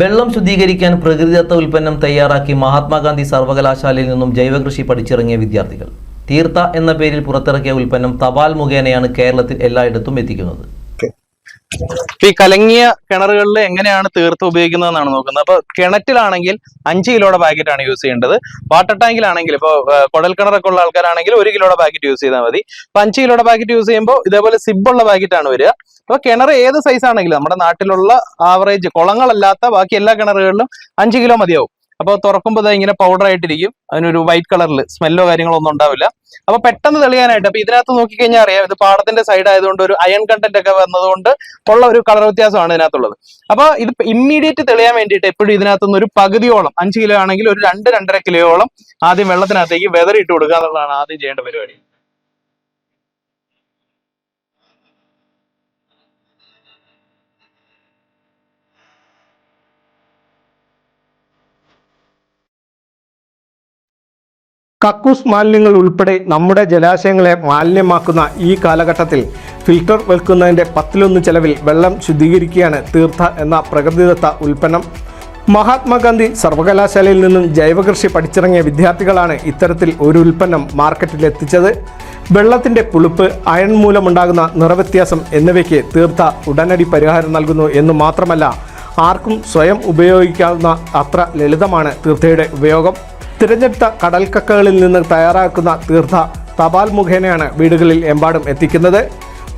വെള്ളം ശുദ്ധീകരിക്കാൻ പ്രകൃതിദത്ത ഉൽപ്പന്നം തയ്യാറാക്കി മഹാത്മാഗാന്ധി സർവകലാശാലയിൽ നിന്നും ജൈവകൃഷി പഠിച്ചിറങ്ങിയ വിദ്യാർത്ഥികൾ. തീർത്ത എന്ന പേരിൽ പുറത്തിറക്കിയ ഉൽപ്പന്നം തപാൽ മുഖേനയാണ് കേരളത്തിൽ എല്ലായിടത്തും എത്തിക്കുന്നത്. ഈ കലങ്ങിയ കിണറുകളിൽ എങ്ങനെയാണ് തീർത്ത് ഉപയോഗിക്കുന്നതെന്നാണ് നോക്കുന്നത്. അപ്പൊ കിണറ്റിലാണെങ്കിൽ അഞ്ച് കിലോയുടെ പാക്കറ്റ് ആണ് യൂസ് ചെയ്യേണ്ടത്. വാട്ടർ ടാങ്കിലാണെങ്കിൽ ഇപ്പോൾ കുടൽ കിണറൊക്കെ ഉള്ള ആൾക്കാരാണെങ്കിൽ ഒരു കിലോയുടെ പാക്കറ്റ് യൂസ് ചെയ്താൽ മതി. അപ്പൊ അഞ്ച് കിലോയുടെ പാക്കറ്റ് യൂസ് ചെയ്യുമ്പോൾ ഇതേപോലെ സിബുള്ള പാക്കറ്റാണ് വരിക. അപ്പൊ കിണർ ഏത് സൈസ് ആണെങ്കിലും നമ്മുടെ നാട്ടിലുള്ള ആവറേജ് കുളങ്ങളല്ലാത്ത ബാക്കി എല്ലാ കിണറുകളിലും അഞ്ച് കിലോ മതിയാവും. അപ്പോൾ തുറക്കുമ്പോൾ ഇങ്ങനെ പൗഡർ ആയിട്ടിരിക്കും. അതിനൊരു വൈറ്റ് കളറിൽ സ്മെല്ലോ കാര്യങ്ങളോ ഒന്നും ഉണ്ടാവില്ല. അപ്പൊ പെട്ടെന്ന് തെളിയാനായിട്ട് അപ്പൊ ഇതിനകത്ത് നോക്കിക്കഴിഞ്ഞാൽ അറിയാം ഇത് പാടത്തിന്റെ സൈഡ് ആയതുകൊണ്ട് ഒരു അയൺ കണ്ടന്റ് ഒക്കെ വന്നതുകൊണ്ട് ഉള്ള ഒരു കളർ വ്യത്യാസമാണ് ഇതിനകത്തുള്ളത്. അപ്പൊ ഇത് ഇമ്മീഡിയറ്റ് തെളിയാൻ വേണ്ടിയിട്ട് എപ്പോഴും ഇതിനകത്തുനിന്ന് ഒരു പകുതിയോളം അഞ്ച് കിലോ ആണെങ്കിൽ ഒരു രണ്ട് രണ്ടര കിലോയോളം ആദ്യം വെള്ളത്തിനകത്തേക്ക് വെതറിയിട്ട് കൊടുക്കുക എന്നുള്ളതാണ് ആദ്യം ചെയ്യേണ്ട പരിപാടി. കക്കൂസ് മാലിന്യങ്ങൾ ഉൾപ്പെടെ നമ്മുടെ ജലാശയങ്ങളെ മാലിന്യമാക്കുന്ന ഈ കാലഘട്ടത്തിൽ ഫിൽട്ടർ വെക്കുന്നതിന്റെ പത്തിലൊന്ന് ചെലവിൽ വെള്ളം ശുദ്ധീകരിക്കുകയാണ് തീർത്ഥ എന്ന പ്രകൃതിദത്ത ഉൽപ്പന്നം. മഹാത്മാഗാന്ധി സർവകലാശാലയിൽ നിന്നും ജൈവകൃഷി പഠിച്ചിറങ്ങിയ വിദ്യാർത്ഥികളാണ് ഇത്തരത്തിൽ ഒരു ഉൽപ്പന്നം മാർക്കറ്റിൽ എത്തിച്ചത് വെള്ളത്തിന്റെ പുളിപ്പ് അയൺ മൂലമുണ്ടാകുന്ന നിറവ്യത്യാസം എന്നിവയ്ക്ക് തീർത്ഥ ഉടനടി പരിഹാരം നൽകുന്നു എന്ന് മാത്രമല്ല ആർക്കും സ്വയം ഉപയോഗിക്കാവുന്ന അത്ര ലളിതമാണ് തീർത്ഥയുടെ ഉപയോഗം. തിരഞ്ഞെടുത്ത കടൽക്കക്കകളിൽ നിന്ന് തയ്യാറാക്കുന്ന തീർത്ഥ തപാൽ മുഖേനയാണ് വീടുകളിൽ എമ്പാടും എത്തിക്കുന്നത്.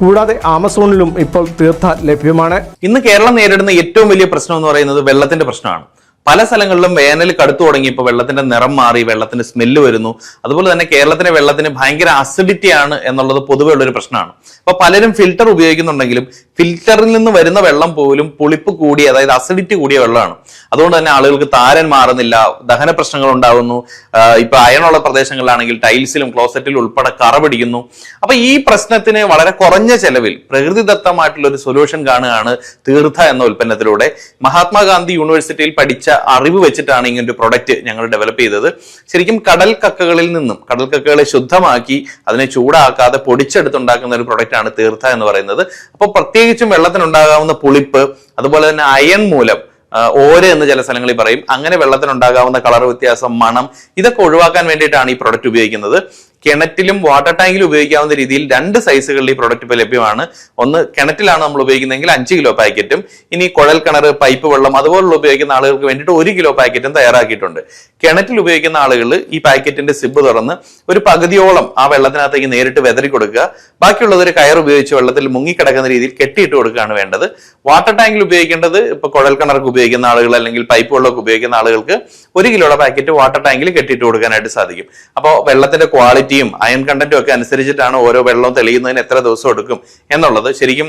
കൂടാതെ ആമസോണിലും ഇപ്പോൾ തീർത്ഥ ലഭ്യമാണ്. ഇന്ന് കേരളം നേരിടുന്ന ഏറ്റവും വലിയ പ്രശ്നം എന്ന് പറയുന്നത് വെള്ളത്തിന്റെ പ്രശ്നമാണ്. പല സ്ഥലങ്ങളിലും വേനൽ കടുത്തു തുടങ്ങിയപ്പോൾ വെള്ളത്തിന്റെ നിറം മാറി വെള്ളത്തിന്റെ സ്മെല്ല് വരുന്നു. അതുപോലെ തന്നെ കേരളത്തിലെ വെള്ളത്തിന് ഭയങ്കര അസിഡിറ്റി ആണ് എന്നുള്ളത് പൊതുവെ ഉള്ളൊരു പ്രശ്നമാണ്. അപ്പൊ പലരും ഫിൽറ്റർ ഉപയോഗിക്കുന്നുണ്ടെങ്കിലും ഫിൽറ്ററിൽ നിന്ന് വരുന്ന വെള്ളം പോലും പുളിപ്പ് കൂടിയ അതായത് അസിഡിറ്റി കൂടിയ വെള്ളമാണ്. അതുകൊണ്ട് തന്നെ ആളുകൾക്ക് താരൻ മാറുന്നില്ല ദഹന പ്രശ്നങ്ങൾ ഉണ്ടാകുന്നു. ഇപ്പൊ അയണുള്ള പ്രദേശങ്ങളിലാണെങ്കിൽ ടൈൽസിലും ക്ലോസറ്റിലും ഉൾപ്പെടെ കറ പിടിക്കുന്നു. അപ്പൊ ഈ പ്രശ്നത്തിന് വളരെ കുറഞ്ഞ ചെലവിൽ പ്രകൃതിദത്തമായിട്ടുള്ള ഒരു സൊല്യൂഷൻ കാണുകയാണ് തീർത്ഥ എന്ന ഉൽപ്പന്നത്തിലൂടെ. മഹാത്മാഗാന്ധി യൂണിവേഴ്സിറ്റിയിൽ പഠിച്ച അറിവ് വെച്ചിട്ടാണ് ഇങ്ങനെ ഒരു പ്രൊഡക്റ്റ് ഞങ്ങൾ ഡെവലപ്പ് ചെയ്തത്. ശരിക്കും കടൽ കക്കകളിൽ നിന്നും കടൽ കക്കകളെ ശുദ്ധമാക്കി അതിനെ ചൂടാക്കാതെ പൊടിച്ചെടുത്തുണ്ടാക്കുന്ന ഒരു പ്രൊഡക്റ്റ് ആണ് തീർത്ഥ എന്ന് പറയുന്നത്. അപ്പോൾ പ്രത്യേകിച്ചും വെള്ളത്തിനുണ്ടാകാവുന്ന പുളിപ്പ് അതുപോലെ തന്നെ അയൺ മൂലം ഓര എന്ന് ചില സ്ഥലങ്ങളിൽ പറയും. അങ്ങനെ വെള്ളത്തിനുണ്ടാകാവുന്ന കളർ വ്യത്യാസം മണം ഇതൊക്കെ ഒഴിവാക്കാൻ വേണ്ടിയിട്ടാണ് ഈ പ്രൊഡക്റ്റ് ഉപയോഗിക്കുന്നത്. കിണറ്റിലും വാട്ടർ ടാങ്കിലും ഉപയോഗിക്കാവുന്ന രീതിയിൽ രണ്ട് സൈസുകളിൽ ഈ പ്രൊഡക്റ്റ് ഇപ്പോൾ ലഭ്യമാണ്. ഒന്ന് കിണറ്റിലാണ് നമ്മൾ ഉപയോഗിക്കുന്നതെങ്കിൽ അഞ്ച് കിലോ പാക്കറ്റും ഇനി കുഴൽ കിണർ പൈപ്പ് വെള്ളം അതുപോലുള്ള ഉപയോഗിക്കുന്ന ആളുകൾക്ക് വേണ്ടിയിട്ട് ഒരു കിലോ പാക്കറ്റും തയ്യാറാക്കിയിട്ടുണ്ട്. കിണറ്റിൽ ഉപയോഗിക്കുന്ന ആളുകൾ ഈ പാക്കറ്റിന്റെ സിബ് തുറന്ന് ഒരു പകുതിയോളം ആ വെള്ളത്തിനകത്തേക്ക് നേരിട്ട് വെതറി കൊടുക്കുക. ബാക്കിയുള്ളത് ഒരു കയർ ഉപയോഗിച്ച് വെള്ളത്തിൽ മുങ്ങിക്കിടക്കുന്ന രീതിയിൽ കെട്ടിയിട്ട് കൊടുക്കുകയാണ് വേണ്ടത്. വാട്ടർ ടാങ്കിൽ ഉപയോഗിക്കേണ്ടത് ഇപ്പൊ കുഴൽ കിണർക്ക് ഉപയോഗിക്കുന്ന ആളുകൾ അല്ലെങ്കിൽ പൈപ്പ് വെള്ളമൊക്കെ ഉപയോഗിക്കുന്ന ആളുകൾക്ക് ഒരു കിലോയുടെ പാക്കറ്റ് വാട്ടർ ടാങ്കിൽ കെട്ടിയിട്ട് കൊടുക്കാനായിട്ട് സാധിക്കും. അപ്പോൾ വെള്ളത്തിന്റെ ക്വാളിറ്റിയും അയൺ കണ്ടന്റും ഒക്കെ അനുസരിച്ചിട്ടാണ് ഓരോ വെള്ളവും തെളിയുന്നതിന് എത്ര ദിവസം എടുക്കും എന്നുള്ളത് ശരിക്കും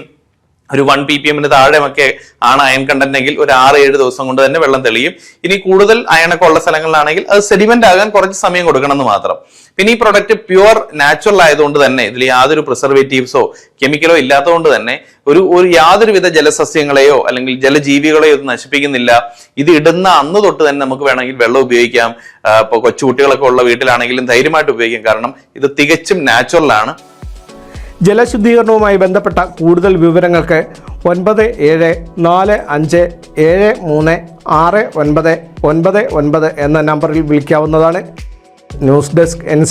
ഒരു വൺ പി പി എമ്മിന് താഴെയൊക്കെ ആണ് അയൺ കണ്ടന്റ് ഒരു ആറ് ഏഴ് ദിവസം കൊണ്ട് തന്നെ വെള്ളം തെളിയും. ഇനി കൂടുതൽ അയണൊക്കെ ഉള്ള സ്ഥലങ്ങളിലാണെങ്കിൽ അത് സെഡിമെന്റ് ആകാൻ കുറച്ച് സമയം കൊടുക്കണം എന്ന് മാത്രം. പിന്നെ ഈ പ്രൊഡക്റ്റ് പ്യുവർ നാച്ചുറൽ ആയതുകൊണ്ട് തന്നെ ഇതിൽ യാതൊരു പ്രിസർവേറ്റീവ്സോ കെമിക്കലോ ഇല്ലാത്തതുകൊണ്ട് തന്നെ ഒരു ഒരു യാതൊരുവിധ ജലസസ്യങ്ങളെയോ അല്ലെങ്കിൽ ജലജീവികളെയോ ഇത് നശിപ്പിക്കുന്നില്ല. ഇത് ഇടുന്ന അന്ന് തൊട്ട് തന്നെ നമുക്ക് വേണമെങ്കിൽ വെള്ളം ഉപയോഗിക്കാം. ഇപ്പൊ കൊച്ചുകുട്ടികളൊക്കെ ഉള്ള വീട്ടിലാണെങ്കിലും ധൈര്യമായിട്ട് ഉപയോഗിക്കാം. കാരണം ഇത് തികച്ചും നാച്ചുറൽ ആണ്. ജലശുദ്ധീകരണവുമായി ബന്ധപ്പെട്ട കൂടുതൽ വിവരങ്ങൾക്ക് ഒൻപത് ഏഴ് നാല് അഞ്ച് ഏഴ് മൂന്ന് ആറ് ഒൻപത് ഒൻപത് ഒൻപത് എന്ന നമ്പറിൽ വിളിക്കാവുന്നതാണ്. News desk N